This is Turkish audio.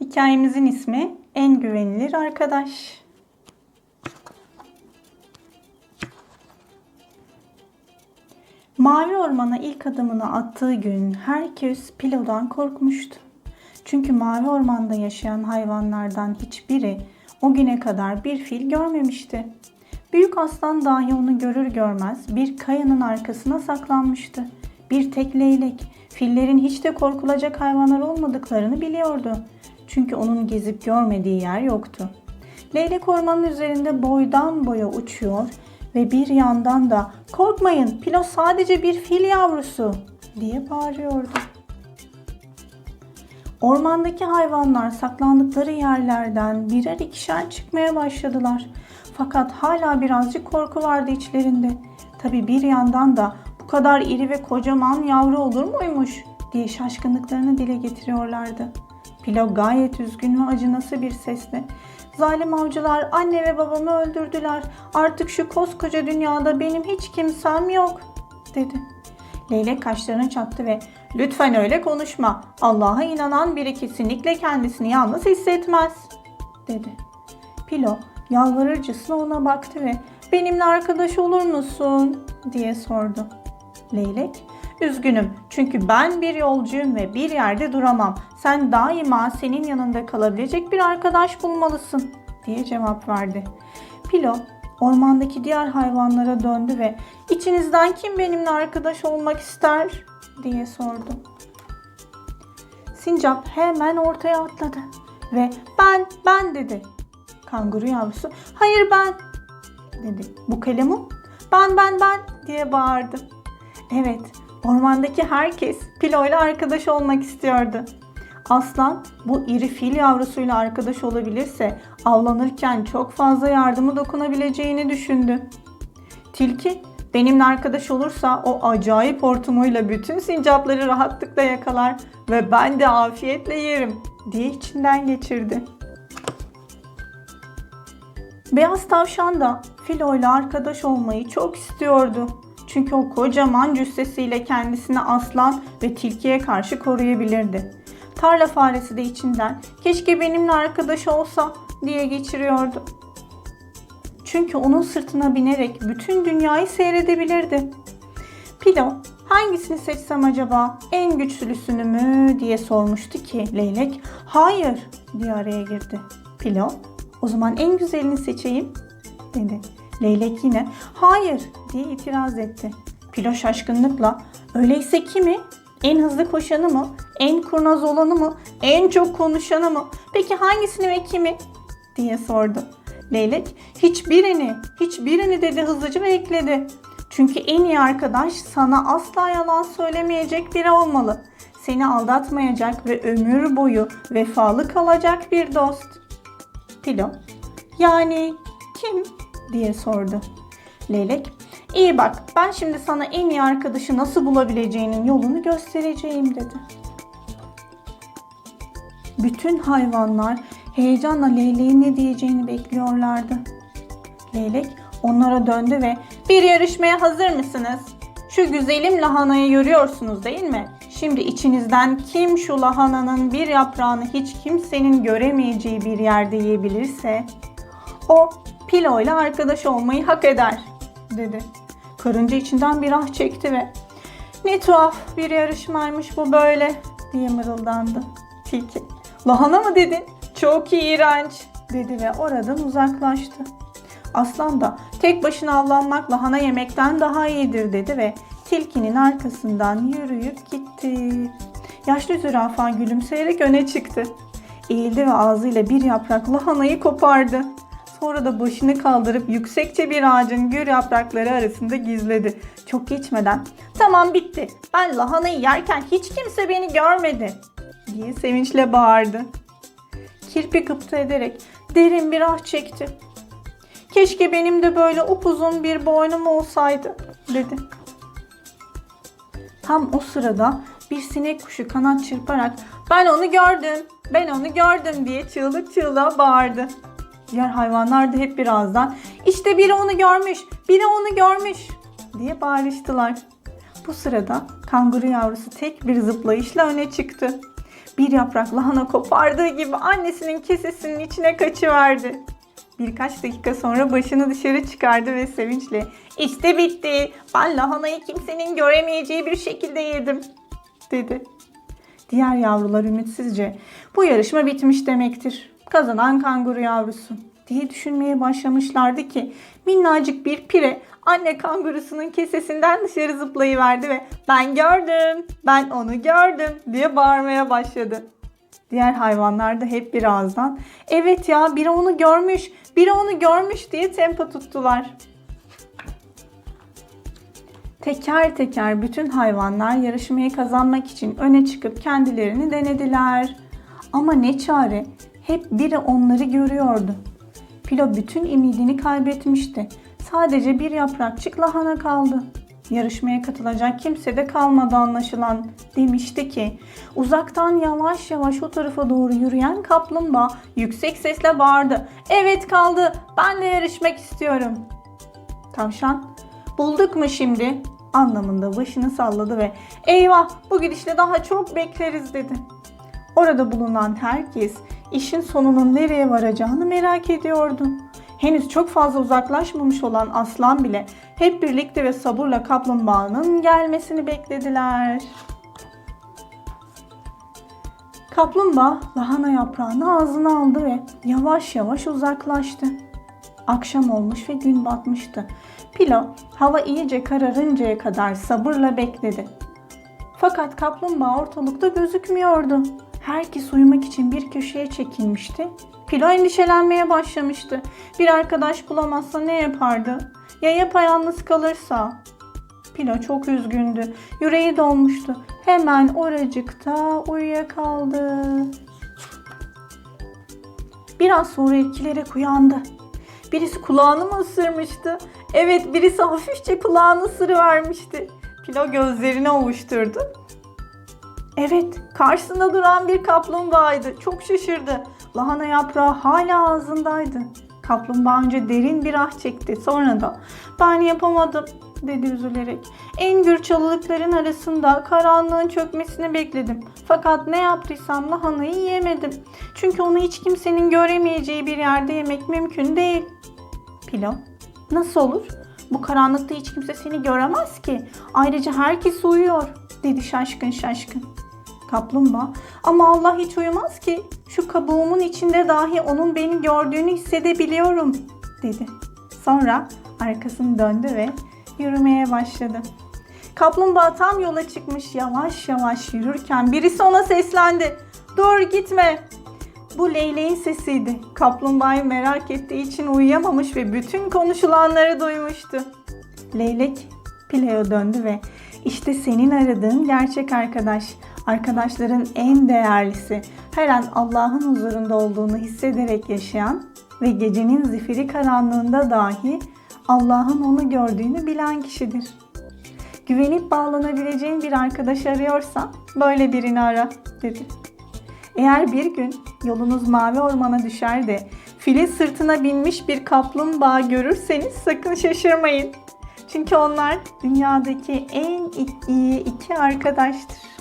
Hikayemizin ismi En Güvenilir Arkadaş. Mavi Orman'a ilk adımını attığı gün herkes Pilo'dan korkmuştu. Çünkü Mavi Orman'da yaşayan hayvanlardan hiçbiri o güne kadar bir fil görmemişti. Büyük aslan dahi onu görür görmez bir kayanın arkasına saklanmıştı. Bir tek leylek fillerin hiç de korkulacak hayvanlar olmadıklarını biliyordu. Çünkü onun gezip görmediği yer yoktu. Leylek ormanın üzerinde boydan boya uçuyor ve bir yandan da korkmayın Pilo sadece bir fil yavrusu diye bağırıyordu. Ormandaki hayvanlar saklandıkları yerlerden birer ikişer çıkmaya başladılar. Fakat hala birazcık korku vardı içlerinde. Tabi bir yandan da bu kadar iri ve kocaman yavru olur muymuş diye şaşkınlıklarını dile getiriyorlardı. Pilo gayet üzgün ve acınası bir sesle Zalim avcılar anne ve babamı öldürdüler. Artık şu koskoca dünyada benim hiç kimsem yok dedi. Leylek kaşlarını çattı ve lütfen öyle konuşma. Allah'a inanan biri kesinlikle kendisini yalnız hissetmez dedi. Pilo yalvarırcasına ona baktı ve benimle arkadaş olur musun diye sordu. Leylek üzgünüm çünkü ben bir yolcuyum ve bir yerde duramam. Sen daima senin yanında kalabilecek bir arkadaş bulmalısın diye cevap verdi. Pilo ormandaki diğer hayvanlara döndü ve içinizden kim benimle arkadaş olmak ister diye sordu. Sincap hemen ortaya atladı ve ben ben dedi. Kanguru yavrusu hayır ben dedi. Bu kalemun ben ben ben diye bağırdı. Evet ormandaki herkes Pilo ile arkadaş olmak istiyordu. Aslan bu iri fil yavrusuyla arkadaş olabilirse avlanırken çok fazla yardımı dokunabileceğini düşündü. Tilki benimle arkadaş olursa o acayip hortumuyla bütün sincapları rahatlıkla yakalar ve ben de afiyetle yerim diye içinden geçirdi. Beyaz tavşan da Filo ile arkadaş olmayı çok istiyordu. Çünkü o kocaman cüssesiyle kendisini aslan ve tilkiye karşı koruyabilirdi. Tarla faresi de içinden keşke benimle arkadaş olsa diye geçiriyordu. Çünkü onun sırtına binerek bütün dünyayı seyredebilirdi. Pilo hangisini seçsem acaba en güçlüsünü mü diye sormuştu ki leylek hayır diye araya girdi. Pilo o zaman en güzelini seçeyim dedi. Leylek yine hayır diye itiraz etti. Pilo şaşkınlıkla öyleyse kimi? En hızlı koşanı mı? En kurnaz olanı mı? En çok konuşanı mı? Peki hangisini ve kimi? diye sordu. Leylek hiçbirini, hiçbirini dedi hızlıca ve ekledi. Çünkü en iyi arkadaş sana asla yalan söylemeyecek biri olmalı. Seni aldatmayacak ve ömür boyu vefalı kalacak bir dost. Pilo, yani kim? Diye sordu. Leylek, iyi bak ben şimdi sana en iyi arkadaşı nasıl bulabileceğinin yolunu göstereceğim dedi. Bütün hayvanlar heyecanla leyleğin ne diyeceğini bekliyorlardı. Leylek onlara döndü ve bir yarışmaya hazır mısınız? Şu güzelim lahanayı görüyorsunuz değil mi? Şimdi içinizden kim şu lahananın bir yaprağını hiç kimsenin göremeyeceği bir yerde yiyebilirse o Pilo ile arkadaş olmayı hak eder dedi. Karınca içinden bir ah çekti ve ne tuhaf bir yarışmaymış bu böyle diye mırıldandı. Tilki lahana mı dedin? Çok iğrenç dedi ve oradan uzaklaştı. Aslan da tek başına avlanmak lahana yemekten daha iyidir dedi ve tilkinin arkasından yürüyüp gitti. Yaşlı zürafa gülümseyerek öne çıktı. Eğildi ve ağzıyla bir yaprak lahanayı kopardı. Sonra da başını kaldırıp yüksekçe bir ağacın gür yaprakları arasında gizledi. Çok geçmeden tamam bitti ben lahanayı yerken hiç kimse beni görmedi diye sevinçle bağırdı. Kirpi gıpta ederek derin bir ah çekti. Keşke benim de böyle upuzun bir boynum olsaydı dedi. Tam o sırada bir sinek kuşu kanat çırparak ben onu gördüm, ben onu gördüm diye çığlık çığlığa bağırdı. Diğer hayvanlar da hep birazdan işte biri onu görmüş, biri onu görmüş diye bağırıştılar. Bu sırada kanguru yavrusu tek bir zıplayışla öne çıktı. bir yaprak lahana kopardığı gibi annesinin kesesinin içine kaçıverdi. Birkaç dakika sonra başını dışarı çıkardı ve sevinçle işte bitti. Ben lahanayı kimsenin göremeyeceği bir şekilde yedim dedi. Diğer yavrular ümitsizce bu yarışma bitmiş demektir. Kazanan kanguru yavrusu diye düşünmeye başlamışlardı ki minnacık bir pire anne kangurusunun kesesinden dışarı zıplayıverdi ve ben gördüm, ben onu gördüm diye bağırmaya başladı. Diğer hayvanlar da hep bir ağızdan evet ya biri onu görmüş, biri onu görmüş diye tempo tuttular. Teker teker bütün hayvanlar yarışmayı kazanmak için öne çıkıp kendilerini denediler. Ama ne çare, hep biri onları görüyordu. Pilo bütün ümidini kaybetmişti. Sadece bir yaprakçık lahana kaldı. Yarışmaya katılacak kimse de kalmadı anlaşılan. Demişti ki uzaktan yavaş yavaş o tarafa doğru yürüyen kaplumbağa yüksek sesle bağırdı. Evet kaldı ben de yarışmak istiyorum. Tavşan bulduk mu şimdi anlamında başını salladı ve eyvah bu gidişle daha çok bekleriz dedi. Orada bulunan herkes işin sonunun nereye varacağını merak ediyordu. Henüz çok fazla uzaklaşmamış olan aslan bile hep birlikte ve sabırla kaplumbağanın gelmesini beklediler. Kaplumbağa lahana yaprağını ağzına aldı ve yavaş yavaş uzaklaştı. Akşam olmuş ve gün batmıştı. Pilo hava iyice kararıncaya kadar sabırla bekledi. Fakat kaplumbağa ortalıkta gözükmüyordu. Herkes uyumak için bir köşeye çekilmişti. Pilo endişelenmeye başlamıştı. Bir arkadaş bulamazsa ne yapardı? Ya yapayalnız kalırsa? Pilo çok üzgündü. Yüreği dolmuştu. Hemen oracıkta uyuyakaldı. Biraz sonra irkilerek uyandı. Birisi kulağını mı ısırmıştı? Evet birisi hafifçe kulağını ısırıvermişti. Pilo gözlerini ovuşturdu. Evet, karşısında duran bir kaplumbağaydı. Çok şaşırdı. Lahana yaprağı hala ağzındaydı. Kaplumbağa önce derin bir ah çekti. Sonra da ben yapamadım dedi üzülerek. En gür çalılıkların arasında karanlığın çökmesini bekledim. Fakat ne yaptıysam lahanayı yiyemedim. Çünkü onu hiç kimsenin göremeyeceği bir yerde yemek mümkün değil. Pilo, nasıl olur? Bu karanlıkta hiç kimse seni göremez ki. Ayrıca herkes uyuyor dedi şaşkın şaşkın. Kaplumbağa ama Allah hiç uyumaz ki. Şu kabuğumun içinde dahi onun beni gördüğünü hissedebiliyorum dedi. Sonra arkasını döndü ve yürümeye başladı. Kaplumbağa tam yola çıkmış yavaş yavaş yürürken birisi ona seslendi. Dur gitme. Bu leyleğin sesiydi. Kaplumbağayı merak ettiği için uyuyamamış ve bütün konuşulanları duymuştu. Leylek Pile'ye döndü ve işte senin aradığın gerçek arkadaş. Arkadaşların en değerlisi. Her an Allah'ın huzurunda olduğunu hissederek yaşayan ve gecenin zifiri karanlığında dahi Allah'ın onu gördüğünü bilen kişidir. Güvenip bağlanabileceğin bir arkadaş arıyorsan böyle birini ara dedi. Eğer bir gün yolunuz mavi ormana düşer de filin sırtına binmiş bir kaplumbağa görürseniz sakın şaşırmayın. Çünkü onlar dünyadaki en iyi iki arkadaştır.